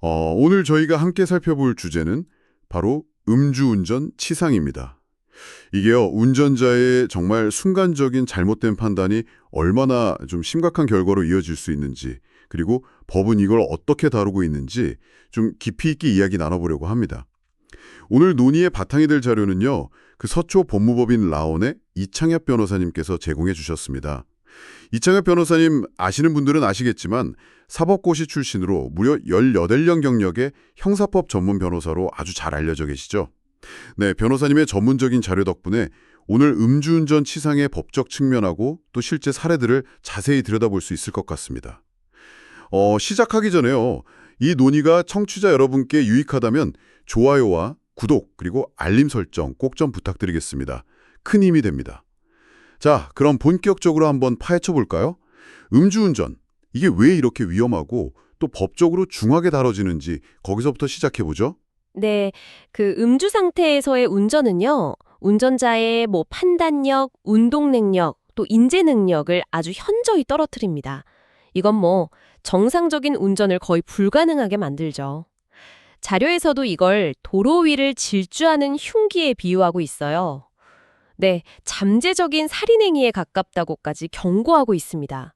어, 오늘 저희가 함께 살펴볼 주제는 바로 음주운전 치상입니다. 이게요, 운전자의 정말 순간적인 잘못된 판단이 얼마나 좀 심각한 결과로 이어질 수 있는지, 그리고 법은 이걸 어떻게 다루고 있는지 좀 깊이 있게 이야기 나눠보려고 합니다. 오늘 논의의 바탕이 될 자료는요, 그 서초 법무법인 라온의 이창엽 변호사님께서 제공해 주셨습니다. 이창엽 변호사님 아시는 분들은 아시겠지만 사법고시 출신으로 무려 18년 경력의 형사법 전문 변호사로 아주 잘 알려져 계시죠. 네, 변호사님의 전문적인 자료 덕분에 오늘 음주운전 치상의 법적 측면하고 또 실제 사례들을 자세히 들여다볼 수 있을 것 같습니다. 어, 시작하기 전에요. 이 논의가 청취자 여러분께 유익하다면 좋아요와 구독 그리고 알림 설정 꼭 좀 부탁드리겠습니다. 큰 힘이 됩니다. 자, 그럼 본격적으로 한번 파헤쳐 볼까요? 음주운전, 이게 왜 이렇게 위험하고 또 법적으로 중하게 다뤄지는지 거기서부터 시작해 보죠. 네, 그 음주 상태에서의 운전은요, 운전자의 뭐 판단력, 운동 능력, 또 인지 능력을 아주 현저히 떨어뜨립니다. 이건 뭐 정상적인 운전을 거의 불가능하게 만들죠. 자료에서도 이걸 도로 위를 질주하는 흉기에 비유하고 있어요. 네, 잠재적인 살인행위에 가깝다고까지 경고하고 있습니다.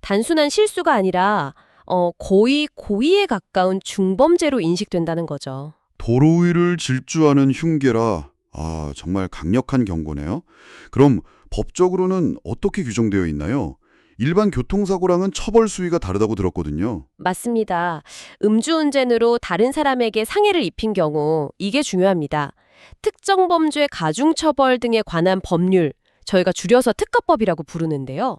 단순한 실수가 아니라 어, 거의 고의에 가까운 중범죄로 인식된다는 거죠. 도로 위를 질주하는 흉계라 아, 정말 강력한 경고네요. 그럼 법적으로는 어떻게 규정되어 있나요? 일반 교통사고랑은 처벌 수위가 다르다고 들었거든요. 맞습니다. 음주운전으로 다른 사람에게 상해를 입힌 경우 이게 중요합니다. 특정 범죄 가중처벌 등에 관한 법률, 저희가 줄여서 특가법이라고 부르는데요.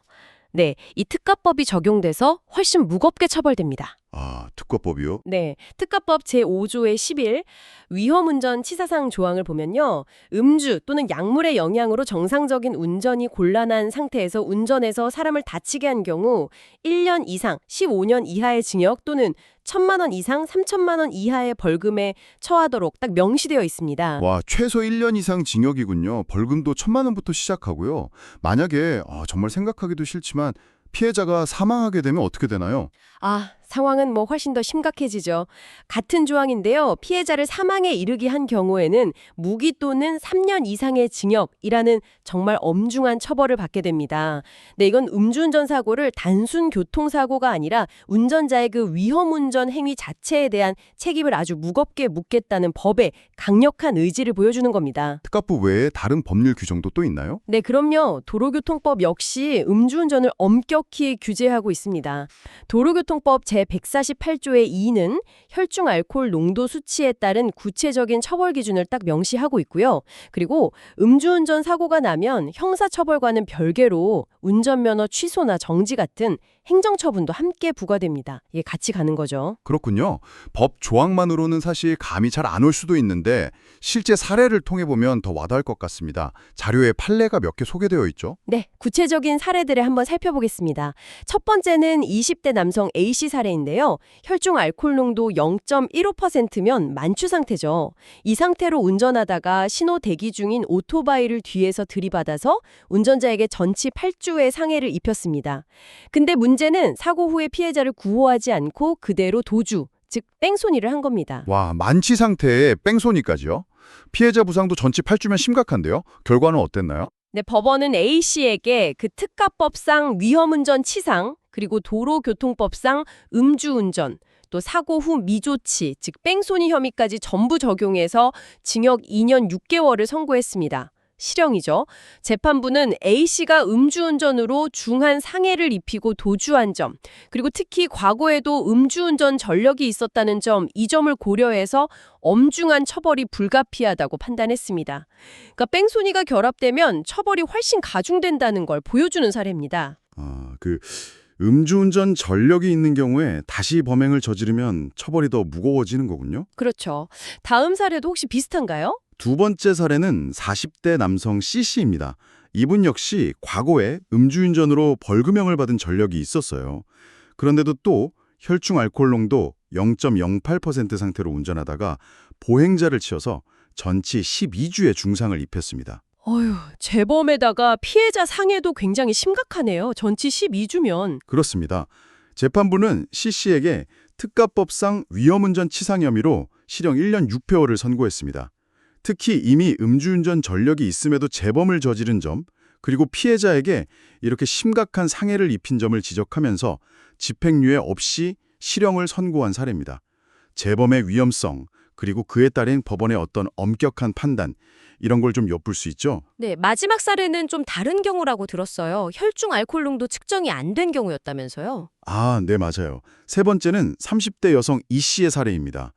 네, 이 특가법이 적용돼서 훨씬 무겁게 처벌됩니다. 아, 특과법이요? 네, 특가법 제5조의 11 위험운전 치사상 조항을 보면요. 음주 또는 약물의 영향으로 정상적인 운전이 곤란한 상태에서 운전해서 사람을 다치게 한 경우 1년 이상 15년 이하의 징역 또는 1천만 원 이상 3천만 원 이하의 벌금에 처하도록 딱 명시되어 있습니다. 와, 최소 1년 이상 징역이군요. 벌금도 천만 원부터 시작하고요. 만약에 아, 정말 생각하기도 싫지만 피해자가 사망하게 되면 어떻게 되나요? 아, 상황은 뭐 훨씬 더 심각해지죠. 같은 조항인데요. 피해자를 사망에 이르게 한 경우에는 무기 또는 3년 이상의 징역이라는 정말 엄중한 처벌을 받게 됩니다. 네, 이건 음주운전 사고를 단순 교통사고가 아니라 운전자의 그 위험운전 행위 자체에 대한 책임을 아주 무겁게 묻겠다는 법의 강력한 의지를 보여주는 겁니다. 특가법 외에 다른 법률 규정도 또 있나요? 네, 그럼요. 도로교통법 역시 음주운전을 엄격히 규제하고 있습니다. 도로교통법 제 148조의 2는 혈중 알코올 농도 수치에 따른 구체적인 처벌 기준을 딱 명시하고 있고요. 그리고 음주운전 사고가 나면 형사처벌과는 별개로 운전면허 취소나 정지 같은 행정처분도 함께 부과됩니다. 이게 같이 가는 거죠. 그렇군요. 법 조항만으로는 사실 감이 잘 안 올 수도 있는데 실제 사례를 통해 보면 더 와닿을 것 같습니다. 자료에 판례가 몇 개 소개되어 있죠? 네, 구체적인 사례들을 한번 살펴보겠습니다. 첫 번째는 20대 남성 A씨 사례인데요. 혈중 알코올 농도 0.15%면 만취 상태죠. 이 상태로 운전하다가 신호 대기 중인 오토바이를 뒤에서 들이받아서 운전자에게 전치 8주의 상해를 입혔습니다. 근데 문제는 사고 후에 피해자를 구호하지 않고 그대로 도주, 즉 뺑소니를 한 겁니다. 와, 만취 상태에 뺑소니까지요? 피해자 부상도 전치 8주면 심각한데요? 결과는 어땠나요? 네, 법원은 A씨에게 그 특가법상 위험운전 치상, 그리고 도로교통법상 음주운전, 또 사고 후 미조치, 즉 뺑소니 혐의까지 전부 적용해서 징역 2년 6개월을 선고했습니다. 실형이죠. 재판부는 A씨가 음주운전으로 중한 상해를 입히고 도주한 점, 그리고 특히 과거에도 음주운전 전력이 있었다는 점, 이 점을 고려해서 엄중한 처벌이 불가피하다고 판단했습니다. 그러니까 뺑소니가 결합되면 처벌이 훨씬 가중된다는 걸 보여주는 사례입니다. 아, 그 음주운전 전력이 있는 경우에 다시 범행을 저지르면 처벌이 더 무거워지는 거군요. 그렇죠. 다음 사례도 혹시 비슷한가요? 두 번째 사례는 40대 남성 C씨입니다. 이분 역시 과거에 음주운전으로 벌금형을 받은 전력이 있었어요. 그런데도 또 혈중 알코올 농도 0.08% 상태로 운전하다가 보행자를 치어서 전치 12주의 중상을 입혔습니다. 어휴, 재범에다가 피해자 상해도 굉장히 심각하네요. 전치 12주면. 그렇습니다. 재판부는 C씨에게 특가법상 위험운전 치상 혐의로 실형 1년 6개월을 선고했습니다. 특히 이미 음주운전 전력이 있음에도 재범을 저지른 점, 그리고 피해자에게 이렇게 심각한 상해를 입힌 점을 지적하면서 집행유예 없이 실형을 선고한 사례입니다. 재범의 위험성, 그리고 그에 따른 법원의 어떤 엄격한 판단, 이런 걸 좀 엿볼 수 있죠. 네, 마지막 사례는 좀 다른 경우라고 들었어요. 혈중 알코올 농도 측정이 안 된 경우였다면서요. 아, 네, 맞아요. 세 번째는 30대 여성 이 씨의 사례입니다.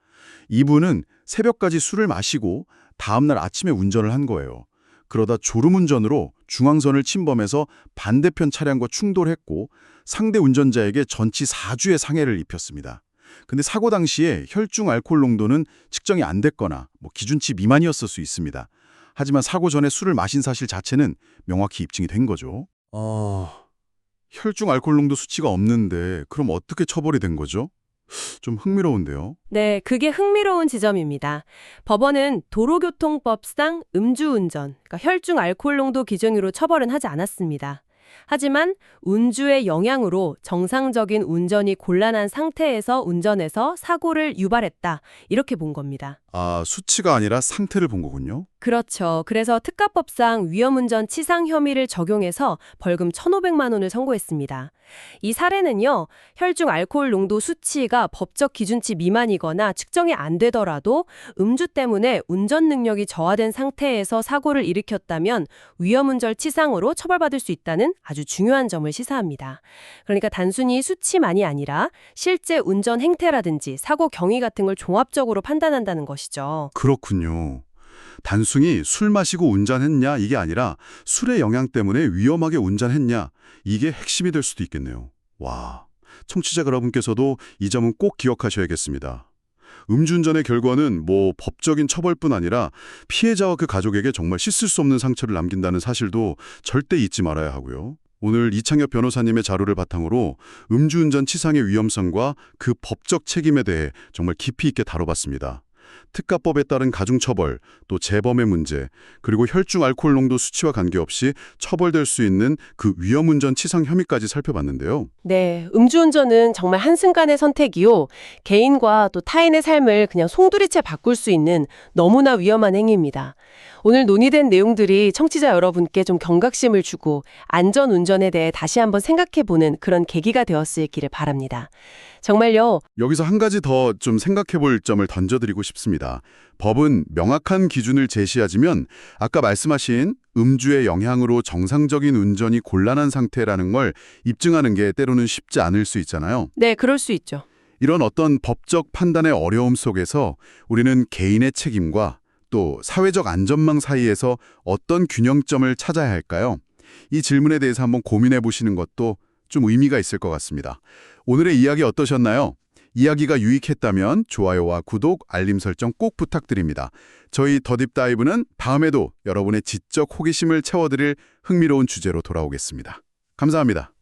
이분은 새벽까지 술을 마시고 다음날 아침에 운전을 한 거예요. 그러다 졸음운전으로 중앙선을 침범해서 반대편 차량과 충돌했고 상대 운전자에게 전치 4주의 상해를 입혔습니다. 근데 사고 당시에 혈중 알코올 농도는 측정이 안 됐거나 뭐 기준치 미만이었을 수 있습니다. 하지만 사고 전에 술을 마신 사실 자체는 명확히 입증이 된 거죠. 어... 혈중 알코올 농도 수치가 없는데 그럼 어떻게 처벌이 된 거죠? 좀 흥미로운데요. 네, 그게 흥미로운 지점입니다. 법원은 도로교통법상 음주운전, 그러니까 혈중 알코올 농도 기준으로 처벌은 하지 않았습니다. 하지만 운주의 영향으로 정상적인 운전이 곤란한 상태에서 운전해서 사고를 유발했다. 이렇게 본 겁니다. 아, 수치가 아니라 상태를 본 거군요. 그렇죠. 그래서 특가법상 위험운전 치상 혐의를 적용해서 벌금 1,500만 원을 선고했습니다. 이 사례는요. 혈중 알코올 농도 수치가 법적 기준치 미만이거나 측정이 안 되더라도 음주 때문에 운전 능력이 저하된 상태에서 사고를 일으켰다면 위험운전 치상으로 처벌받을 수 있다는 아주 중요한 점을 시사합니다. 그러니까 단순히 수치만이 아니라 실제 운전 행태라든지 사고 경위 같은 걸 종합적으로 판단한다는 것이죠. 그렇군요. 단순히 술 마시고 운전했냐 이게 아니라 술의 영향 때문에 위험하게 운전했냐 이게 핵심이 될 수도 있겠네요. 와, 청취자 여러분께서도 이 점은 꼭 기억하셔야겠습니다. 음주운전의 결과는 뭐 법적인 처벌뿐 아니라 피해자와 그 가족에게 정말 씻을 수 없는 상처를 남긴다는 사실도 절대 잊지 말아야 하고요. 오늘 이창엽 변호사님의 자료를 바탕으로 음주운전 치상의 위험성과 그 법적 책임에 대해 정말 깊이 있게 다뤄봤습니다. 특가법에 따른 가중처벌, 또 재범의 문제, 그리고 혈중 알코올 농도 수치와 관계없이 처벌될 수 있는 그 위험운전 치상 혐의까지 살펴봤는데요. 네, 음주운전은 정말 한순간의 선택이요. 개인과 또 타인의 삶을 그냥 송두리째 바꿀 수 있는 너무나 위험한 행위입니다. 오늘 논의된 내용들이 청취자 여러분께 좀 경각심을 주고 안전 운전에 대해 다시 한번 생각해보는 그런 계기가 되었을 기를 바랍니다. 정말요, 여기서 한 가지 더 좀 생각해 볼 점을 던져드리고 싶습니다. 법은 명확한 기준을 제시하지만 아까 말씀하신 음주의 영향으로 정상적인 운전이 곤란한 상태라는 걸 입증하는 게 때로는 쉽지 않을 수 있잖아요. 네, 그럴 수 있죠. 이런 어떤 법적 판단의 어려움 속에서 우리는 개인의 책임과 또 사회적 안전망 사이에서 어떤 균형점을 찾아야 할까요? 이 질문에 대해서 한번 고민해 보시는 것도 좀 의미가 있을 것 같습니다. 오늘의 이야기 어떠셨나요? 이야기가 유익했다면 좋아요와 구독, 알림 설정 꼭 부탁드립니다. 저희 더딥다이브는 다음에도 여러분의 지적 호기심을 채워드릴 흥미로운 주제로 돌아오겠습니다. 감사합니다.